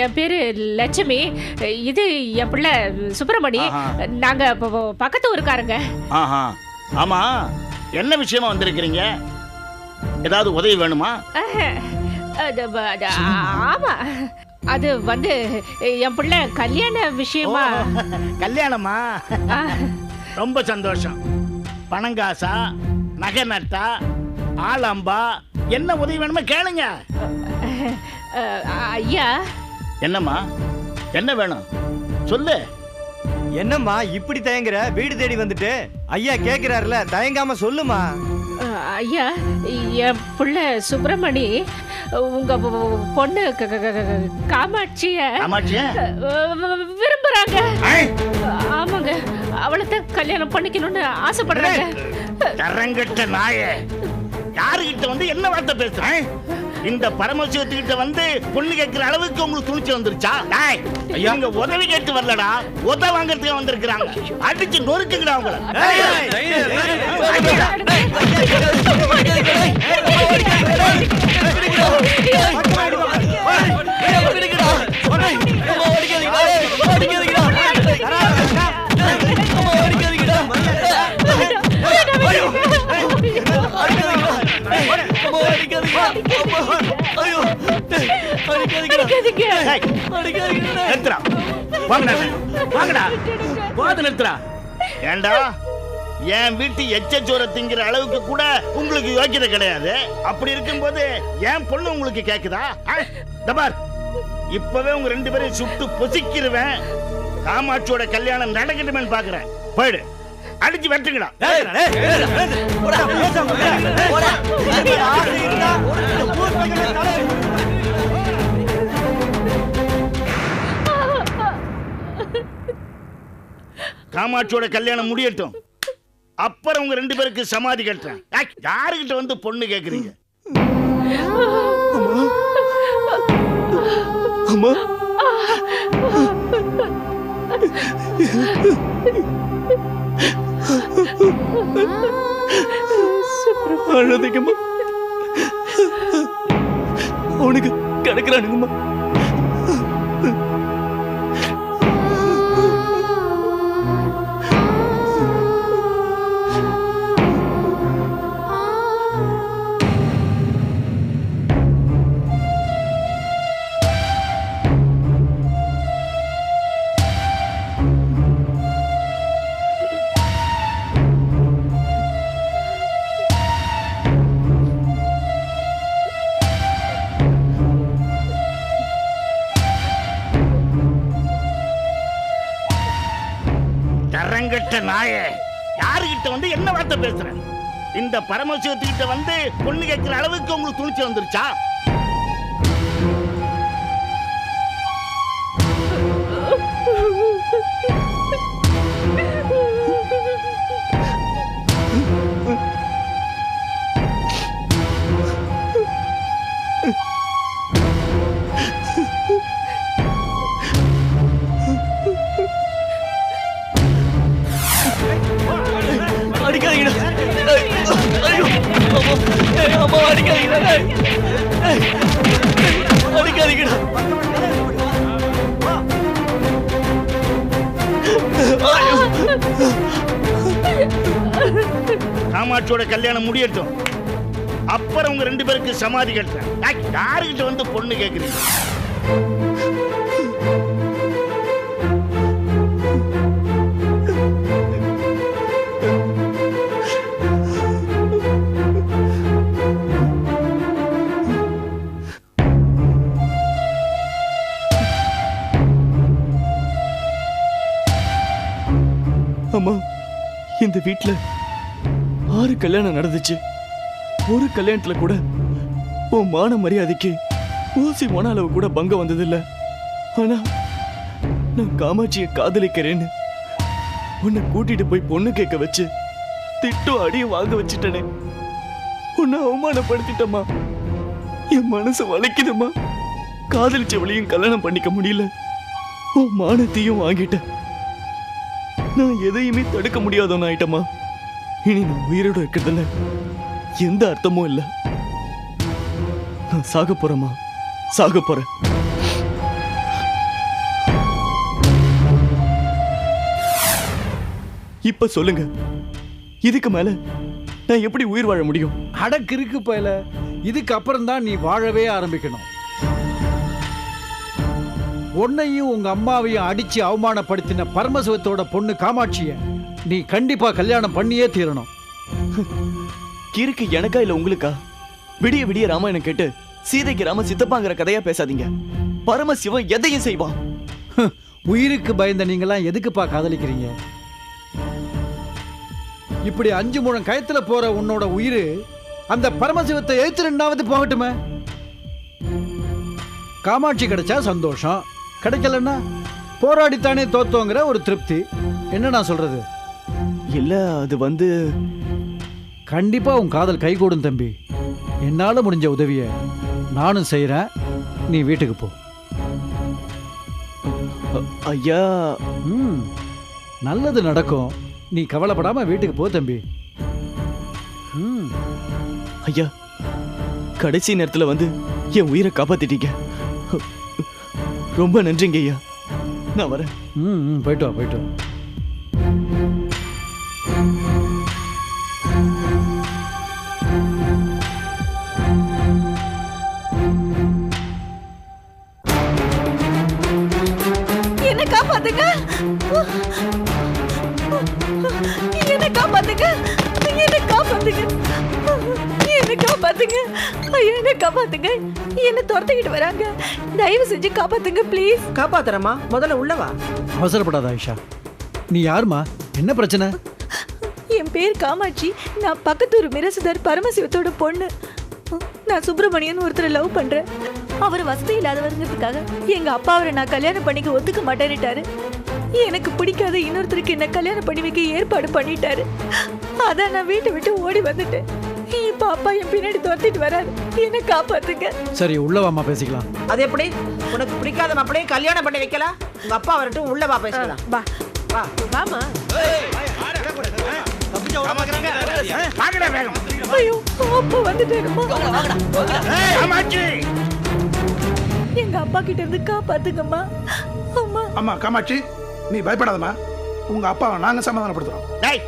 என் பேரு லட்சுமி. இது என் பிள்ளை சுப்பிரமணி. நாங்க பக்கத்து ஊருக்காரங்க. ஆஹா. ஆமா. என்ன விஷயமா வந்திருக்கிறீங்க? ஏதாவது உதவி வேணுமா? ஆமா. அது வந்து என் பிள்ளை கல்யாண விஷயமா? கல்யாணமா? ரொம்ப சந்தோஷம். பணங்காசா நகை நட்டா ஆலம்பா என்ன உதவி வேணுமோ கேளுங்க. ஐயா என்னம்மா? என்ன வேணும்? சொல்லு. என்னம்மா இப்படி தயங்குற? வீடு தேடி வந்துட்டு? ஐயா கேக்குறாருல தயங்காம சொல்லுமா? ஐயா என் பிள்ளை சுப்பிரமணி உங்க பொண்ணு காமாட்சிய காமாட்சியா? விரும்புறாங்க. ஆமாங்க அவளை கல்யாணம் பண்ணிக்கணும்னு ஆசைப்படுறாங்க. தரங்கட்ட நாயே. யாருகிட்ட வந்து என்ன வார்த்தை பேசுறேன் இந்த பரமசிவத்துக்கிட்ட வந்து பொண்ணு கேட்கிற அளவுக்கு உங்களுக்கு துணிச்சு வந்துருச்சா டேய், இவங்க உதவி கேட்டு வரலடா உத வாங்குறதுக்கு வந்திருக்கிறாங்க அடிச்சு நொறுக்குங்கடா அவங்கள நிறுத்துடா வாங்கடா வாங்கடா ஏண்டா என் வீட்டு எச்சச்சோர திங்கிற அளவுக்கு கூட உங்களுக்கு யோக்கியதை கிடையாது அப்படி இருக்கும்போது என் பொண்ணு உங்களுக்கு கேக்குதா ஆ? இப்பவே உங்க ரெண்டு பேரையும் சுட்டு பொசிக்கிருவேன் காமாட்சியோட கல்யாணம் நடக்கட்டுமேன்னு பாக்குறேன் போயிடு அடிச்சு வெட்டுங்கடா காமாட்சியோட கல்யாணம் முடியட்டும். அப்புறம் உங்க ரெண்டு பேருக்கு சமாதி கட்டுறேன். ஏய், யாருகிட்ட வந்து பொண்ணு கேக்குறீங்க? அம்மா. அழுதிங்கம்மா. அவனுக்கு கிடக்குறானுங்கம்மா. நாயே யாருகிட்ட வந்து என்ன வார்த்தை பேசுறேன் இந்த பரமசிவத்துக்கிட்ட வந்து பொண்ணு கேட்கிற அளவுக்கு உங்களுக்கு துணிச்சு வந்துருச்சா? அடிக்காதீங்கடா அடிக்காதீங்கடா காமாட்சியோட கல்யாணம் முடியட்டும். அப்புறம் உங்க ரெண்டு பேருக்கு சமாதி கட்டுறேன். யாருக்கிட்ட வந்து பொண்ணு கேக்குறீங்க? அம்மா இந்த வீட்டில் ஆறு கல்யாணம் நடந்துச்சு. ஒரு கல்யாணத்துல கூட உன் மான மரியாதைக்கு ஊசி மன அளவு கூட பங்கம் வந்ததில்ல. ஆனா நான் காமாட்சியை காதலிக்கிறேன்னு உன்னை கூட்டிட்டு போய் பொண்ணு கேட்க வச்சு திட்டும் அடியை வாங்க வச்சுட்டனே. உன்னை அவமானப்படுத்திட்டம்மா. என் மனசு வலிக்குதும்மா. காதலிச்சவளையும் கல்யாணம் பண்ணிக்க முடியல. உன் மானத்தையும் வாங்கிட்டேன். நான் எதையுமே தடுக்க முடியாதவன் ஆயிட்டமா இனி நான் உயிரோட இருக்கிறதுல எந்த அர்த்தமும் இல்லை. நான் சாக போறேம்மா. சாக போறேன். இப்ப சொல்லுங்க. இதுக்கு மேல நான் எப்படி உயிர் வாழ முடியும்? அடக்கு இருக்கு பயல. இதுக்கப்புறம் தான் நீ வாழவே ஆரம்பிக்கணும். உன்னையும் உங்க அம்மாவையும் அடிச்சு அவமானப்படுத்தின பரமசிவத்தோட பொண்ணு காமாட்சிய நீ கண்டிப்பா கல்யாணம் பண்ணியே தீரணும். கிறுக்கு எனக்கா இல்ல உங்களுக்கா? விடிய விடிய ராமாயணம் கேட்டு சீதைக்கு ராம சித்தப்பாங்கிற கதையா பேசாதீங்க. பரமசிவன் எதையும் செய்வான். உயிருக்கு பயந்த நீங்களாம் எதுக்குப்பா காதலிக்கிறீங்க? இப்படி அஞ்சு முழம் கயத்துல போற உன்னோட உயிர் அந்த பரமசிவத்தை எழுத்து ரெண்டாவது போகட்டுமே? காமாட்சி கிடைச்சா சந்தோஷம். கிடைக்கலன்னா போராடித்தானே தோத்தோங்கிற ஒரு திருப்தி. என்ன நான் சொல்றது? இல்ல அது வந்து கண்டிப்பா உன் காதல் கைகூடும் தம்பி. என்னால முடிஞ்ச உதவிய நானும் செய்றேன். நீ வீட்டுக்கு போ. ஐயா. ம் நல்லது நடக்கும். நீ கவலைப்படாம வீட்டுக்கு போ தம்பி. ம். ஐயா கடைசி நேரத்துல வந்து என் உயிரை காப்பாத்திட்டீங்க. ரொம்ப நன்றிங்க ஐயா நான் வரேன். ம் போயிட்டு வா போயிட்டு வா. துரத்திக்கிட்டு வராங்க. தயவு செஞ்சு காப்பாத்துங்க ப்ளீஸ் காப்பாத்துறமா முதல்ல உள்ள வா. அவசரப்படாத ஆயிஷா. நீ யாருமா என்ன பிரச்சனை? என் பேர் காமாட்சி. நான் பக்கத்தூர் மிரசுதர் பரமசிவத்தோட பொண்ணு. நான் சுப்பிரமணியன் ஒருத்தரை லவ் பண்றேன். அவர் வசதி இல்லாதவருங்கிறதுக்காக எங்க அப்பா அவரை நான் கல்யாணம் பண்ணிக்க ஒத்துக்க மாட்டேன்னுட்டாரு. எனக்கு பிடிக்காத இன்னொருத்தருக்கு என்ன கல்யாணம் பண்ணி வைக்க ஏற்பாடு பண்ணிட்டாரு. அதான் நான் வீட்டை விட்டு ஓடி வந்துட்டேன். இப்ப அப்பா என் பின்னாடி துரத்திட்டு வராரு. என்ன காப்பாத்துங்க. சரி உள்ள வாமா பேசிக்கலாம். அது எப்படி? உனக்கு பிடிக்காத மாப்பிளையும் கல்யாணம் பண்ணி வைக்கலாம் உங்க அப்பா வரட்டும் உள்ள வா பேசலாம் வா. வா. வாமா வாங்கடா வேகம் ஐயோ அப்பா வந்துட்டாருமா ஏய், காமாட்சி எங்க அப்பா கிட்ட இருந்து காப்பாத்துங்கம்மா. அம்மா. அம்மா காமாட்சி நீ பயப்படாதம்மா. உங்க அப்பாவை நாங்க சமாதானப்படுத்துறோம். டேய்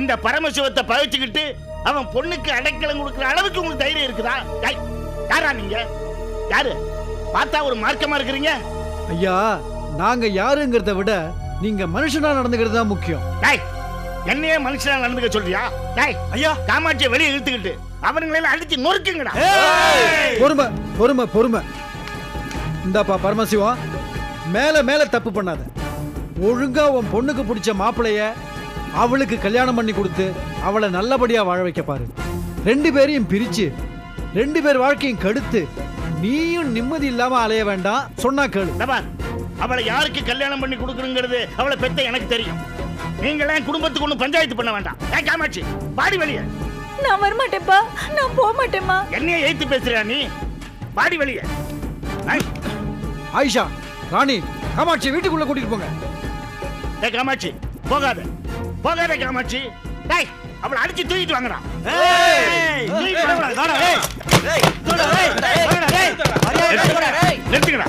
இந்த பரமசிவத்தை பகைச்சுக்கிட்டு அவன் பொண்ணுக்கு அடைக்கலம் கொடுக்குற அளவுக்கு உங்களுக்கு தைரியம் இருக்குதா? யாரா நீங்க? யாரு? பார்த்தா ஒரு மார்க்கமா இருக்கிறீங்க? ஐயா நாங்க யாருங்கிறத விட நீங்க மனுஷனா நடந்துக்கிறது தான் முக்கியம். டேய் என்னையே மனுஷனா நடந்துக்க சொல்றியா? டேய் ஐயா. காமாட்சியை வெளியே இழுத்துக்கிட்டு அவனுங்களெல்லாம் அடிச்சு நொறுக்குங்கடா. பொறுமை பொறுமை பொறுமை. இந்தாப்பா பரமசிவம் மேல மேல தப்பு பண்ணாத. ஒழுங்கா உன் பொண்ணுக்கு பிடிச்ச மாப்பிளைய அவளுக்கு கல்யாணம் பண்ணி கொடுத்து அவளை நல்லபடியா வாழ வைக்க பாரு. ரெண்டு பேரையும் பிரிச்சு ரெண்டு பேர் வாழ்க்கையும் கெடுத்து நீயும் நிம்மதி இல்லாம அலைய வேண்டாம். சொன்னா கேளு. அவளை யாருக்கு கல்யாணம் பண்ணி கொடுக்குறங்கிறது அவளை பெத்த எனக்கு தெரியும். நீங்களே குடும்பத்துக்கு ஒன்றும் பஞ்சாயத்து பண்ண வேண்டாம். ஏன் காமாட்சி பாடி வெளியே. நான் வரமாட்டேன்ப்பா. நான் போக மாட்டேம்மா என்னைய ஏத்து பேசுறியா நீ? பாடி வெளியே. ஆயிஷா ராணி காமாட்சி வீட்டுக்குள்ள கூட்டிட்டு போங்க. ஏய் காமாட்சி போகாத. போகாத காமாட்சி டேய். அவளை அடிச்சு தூக்கிட்டு. நிறுத்துங்கடா.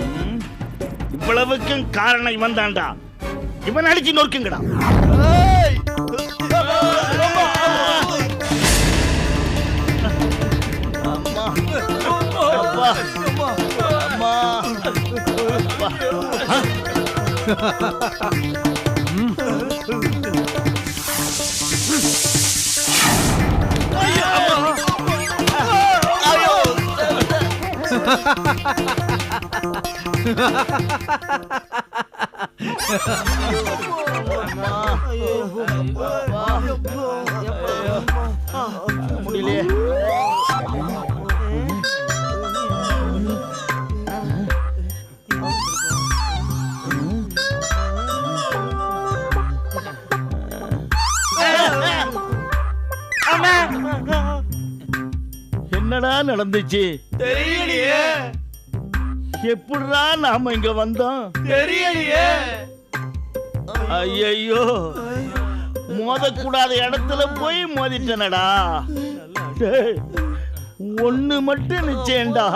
ம், இவ்வளவுக்கும் காரணம் இவன் தான்டா இவன் அடிச்சு நொறுக்குங்கடா. அம்மா. முடியலையே என்னடா நடந்துச்சு? தெரியலையே. எப்படிடா நாம இங்க வந்தோம்? தெரியலையே. ஐயோ மோதக்கூடாத இடத்துல போய் மோதிட்டனடா. ஒண்ணு மட்டும் நிச்சயம்டா.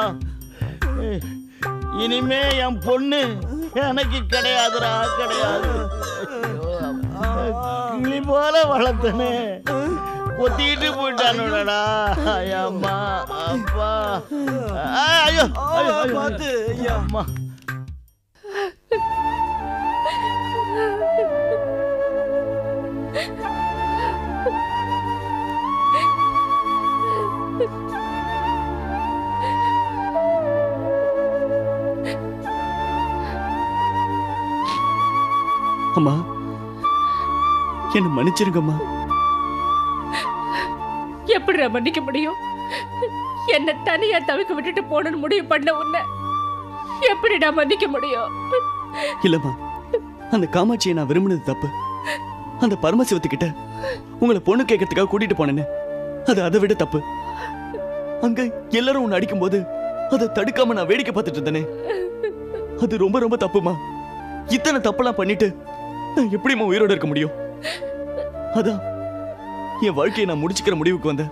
இனிமே என் பொண்ணு எனக்கு கிடையாதுடா கிடையாது. கிளி போல வளர்த்தனே. கொத்திட்டு போயிட்டானுடா. அம்மா அப்பா. ஐயோ ஐயோ பார்த்து அம்மா. அம்மா என்ன மன்னிச்சிருங்கம்மா. எப்படி மன்னிக்க முடியும்? என்ன தனியா தவிக்க விட்டுட்டு போகணும்னு முடிவு பண்ண உன்ன. எப்படி நான் மன்னிக்க முடியும்? இல்லம்மா அந்த காமாட்சியை நான் விரும்பினது தப்பு. அந்த பரமசிவத்துக்கிட்ட உங்களை பொண்ணு கேட்கறதுக்காக கூட்டிட்டு போனேன்னு அது அதை விட தப்பு. அங்க எல்லாரும் உன்னை அடிக்கும்போது அதை தடுக்காம நான் வேடிக்கை பார்த்துட்டு இருந்தேனே. அது ரொம்ப ரொம்ப தப்புமா இத்தனை தப்பெல்லாம் பண்ணிட்டு நான் எப்படிம்மா உயிரோட இருக்க முடியும்? அதான் என் வாழ்க்கையை நான் முடிச்சுக்கிற முடிவுக்கு வந்தேன்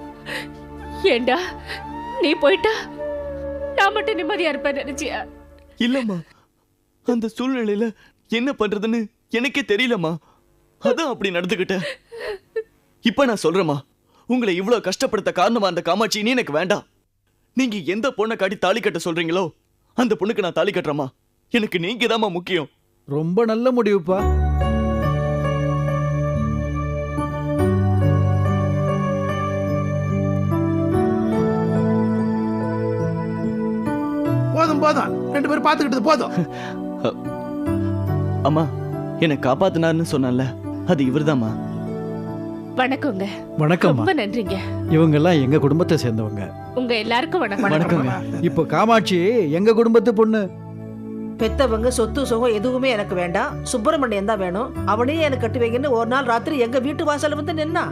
ஏண்டா? நீ போயிட்டா? நான் மட்டும் நிம்மதியா இருப்பேன் நினைச்சியா? இல்லம்மா. அந்த சூழ்நிலையில என்ன பண்றதுன்னு எனக்கே தெரியலம்மா. அதான் அப்படி நடந்துக்கிட்டேன் இப்ப நான் சொல்றேம்மா உங்களை இவ்வளவு கஷ்டப்படுத்த காரணமா அந்த காமாட்சி நீ எனக்கு வேண்டாம். நீங்க எந்த பொண்ணை காட்டி தாலி கட்ட சொல்றீங்களோ அந்த பொண்ணுக்கு நான் தாலி கட்டுறேம்மா. எனக்கு நீங்க முக்கியம். ரொம்ப நல்ல முடிவுப்பா. போதும் போதும். ரெண்டு பேரும் பார்த்துக்கிட்டது போதும். அம்மா என்னை காப்பாத்தினாருன்னு சொன்னல அது இவர்தாம்மா. வணக்கங்க. வணக்கம்மா. ரொம்ப நன்றிங்க. இவங்கெல்லாம் எங்க குடும்பத்தை சேர்ந்தவங்க. உங்க எல்லாருக்கும் வணக்கம். வணக்கங்க இப்போ காமாட்சி எங்க குடும்பத்து பொண்ணு? பெத்தவங்க சொத்து சுகம் எதுவுமே எனக்கு வேண்டாம். சுப்பிரமணியன் தான் வேணும். அவனையே எனக்கு கட்டி வைங்கன்னு ஒரு நாள் ராத்திரி எங்க வீட்டு வாசல்ல வந்து நின்னா.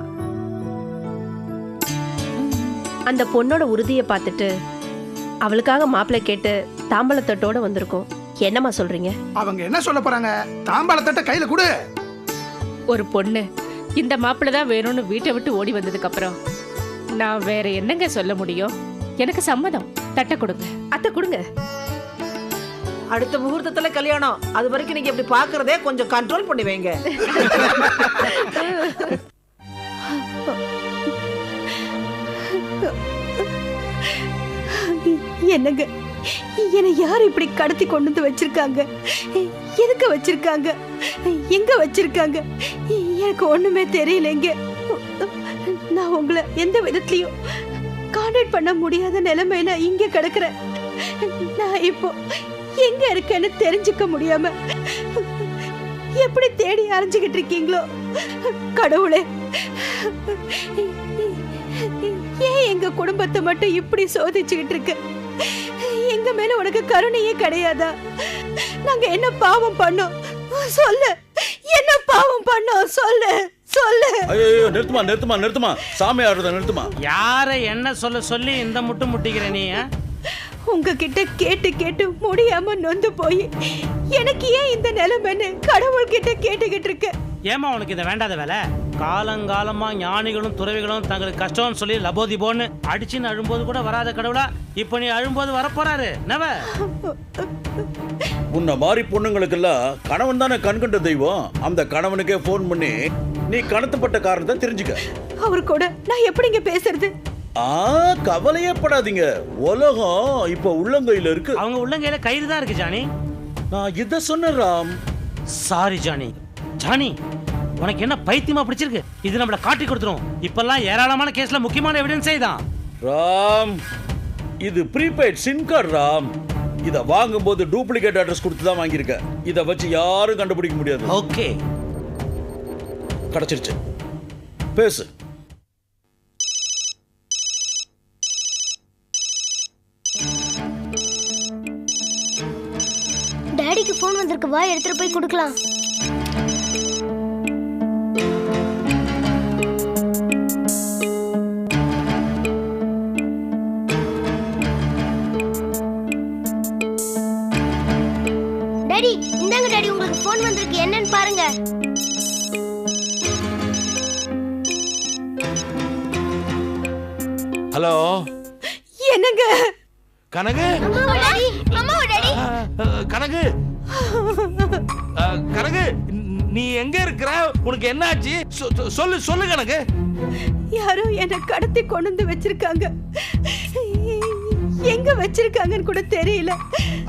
அந்த பொண்ணோட உறுதியை பார்த்துட்டு அவளுக்காக மாப்பிள்ளை கேட்டு தாம்பழத்தட்டோட வந்திருக்கோம். என்னம்மா சொல்றீங்க? அவங்க என்ன சொல்ல போறாங்க? தாம்பாளத்தட்ட கையில கொடு. ஒரு பொண்ணு இந்த மாப்பிள்ளை தான் வேணும்னு வீட்டை விட்டு ஓடி வந்ததுக்கு அப்புறம் நான் வேற என்னங்க சொல்ல முடியும்? எனக்கு சம்மதம். தட்டை கொடுங்க. அத்தை கொடுங்க. அடுத்த முகூர்த்தத்துல கல்யாணம். அது வரைக்கும் நீங்க இப்படி பாக்குறதே கொஞ்சம் கண்ட்ரோல் பண்ணி வைங்க. என்னங்க? என்னை யார் இப்படி கடத்தி கொண்டு வந்து வச்சிருக்காங்க? எதுக்கு வச்சிருக்காங்க? எங்க வச்சிருக்காங்க? எனக்கு ஒண்ணுமே தெரியலைங்க நான் உங்களை எந்த விதத்துலயும் கான்டாக்ட் பண்ண முடியாத நிலைமையில இங்க கிடக்குறேன். நான் இப்போ எங்க இருக்கேன்னு தெரிஞ்சுக்க முடியாம எப்படி தேடி அரைஞ்சுக்கிட்டு இருக்கீங்களோ? கடவுளே. ஏன் எங்க குடும்பத்தை மட்டும் இப்படி சோதிச்சுக்கிட்டு இருக்கு? எங்க மேல உனக்கு கருணையே கிடையாதா? நாங்க என்ன பாவம் பண்ணோம்? சொல்லு. என்ன பாவம் பண்ணோம்? சொல்லு. சொல்லு. ஐயோ நிறுத்துமா நிறுத்துமா நிறுத்துமா. சாமி ஆடுறத நிறுத்துமா. யாரை என்ன சொல்ல சொல்லி இந்த முட்டு முட்டிக்கிற நீ? உங்ககிட்ட கேட்டு கேட்டு முடியாம நொந்து போய் எனக்கு ஏன் இந்த நிலைமைன்னு கடவுள்கிட்ட கேட்டுக்கிட்டு இருக்க? ஏமா உனக்கு இந்த வேண்டாத வேலை? காலங்காலமா ஞானிகளும் துறவிகளும் தங்களுக்கு கஷ்டம்னு சொல்லி லபோதிபோன்னு அடிச்சுன்னு அழும்போது கூட வராத கடவுளா? இப்போ நீ அழும்போது வரப்போறாரு. நவ உன்னை மாதிரி பொண்ணுங்களுக்கெல்லாம் கணவன் தானே கண்கண்ட தெய்வம். அந்த கணவனுக்கே ஃபோன் பண்ணி நீ கணத்துப்பட்ட காரணத்தை தெரிஞ்சுக்க. அவர் கூட நான் எப்படிங்க பேசுறது? ஆ கவலையே படாதீங்க உலகம் இப்ப உள்ளங்கையில இருக்கு. அவங்க உள்ளங்கையில கயிறு தான் இருக்கு ஜானி. நான் இத சொன்னேன் ராம். Sorry Johnny. ஜானி உனக்கு என்ன பைத்தியமா பிடிச்சிருக்கு? இது நம்மள காட்டி கொடுத்துரும். இப்பெல்லாம் ஏராளமான கேஸ்ல முக்கியமான எவிடன்ஸே தான் ராம் இது ப்ரீபெய்ட் சிம் கார்டு ராம். இத வாங்கும்போது டூப்ளிகேட் அட்ரஸ் கொடுத்து தான் வாங்கியிருக்க. இத வச்சு யாரும் கண்டுபிடிக்க முடியாது. ஓகே. கிடைச்சிருச்சு. பேசு. டாடிக்கு ஃபோன் வந்திருக்கு. வா எடுத்துட்டு போய் கொடுக்கலாம். உனக்கு என்னாச்சு? சொல்லு சொல்லு கணக்கு. யாரோ என்னை கடத்தி கொண்டு வந்து வச்சிருக்காங்க. எங்க வச்சிருக்காங்கன்னு கூட தெரியல.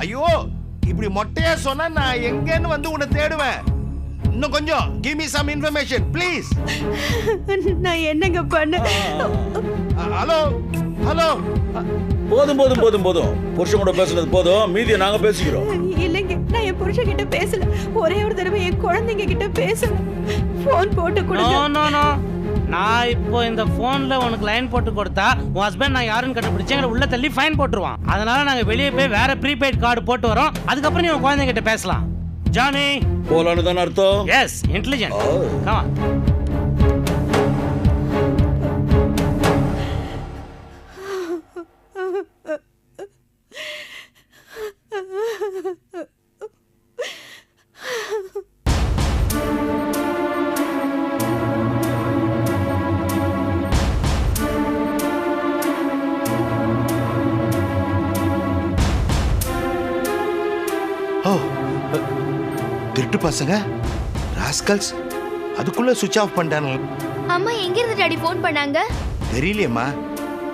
ஐயோ இப்படி மொட்டையா சொன்னா நான் எங்கன்னு வந்து உன்னை தேடுவேன். இன்னும் கொஞ்சம் give me some information please நான் என்னங்க பண்ண? Hello hello. போதும் போதும் போதும் போதும். புருஷன் கூட பேசுனது போதும். மீதியை நாங்க பேசிக்கிறோம். இல்லைங்க நான் என் புருஷன் கிட்ட பேசல. ஒரே ஒரு தடவை என் குழந்தைங்க கிட்ட பேசணும் ஃபோன் போட்டு நோ கொடுங்க நோ நோ நான் இப்போ இந்த ஃபோன்ல உனக்கு லைன் போட்டு கொடுத்தா உன் ஹஸ்பண்ட் நான் யாருன்னு கண்டுபிடிச்சு எங்களை உள்ள தள்ளி ஃபைன் போட்டுருவான். அதனால நாங்க வெளியே போய் வேற ப்ரீபெய்ட் கார்டு போட்டு வரோம். அதுக்கப்புறம் நீ உன் குழந்தைகிட்ட பேசலாம். ஜானி போலான்னு தானே அர்த்தம்? S intelligent. கமா திருட்டு பசங்க. ராஸ்கல்ஸ் அதுக்குள்ள சுவிட்ச் ஆஃப் பண்ணிட்டானுங்க. அம்மா எங்க இருந்து டாடி ஃபோன் பண்ணாங்க? தெரியலையேம்மா.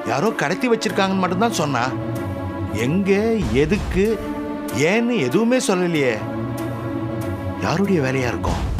யாரோ கடத்தி வச்சிருக்காங்கன்னு மட்டும்தான் சொன்னா. எங்க எதுக்கு ஏன்னு எதுவுமே சொல்லலையே. யாருடைய வேலையா இருக்கும்?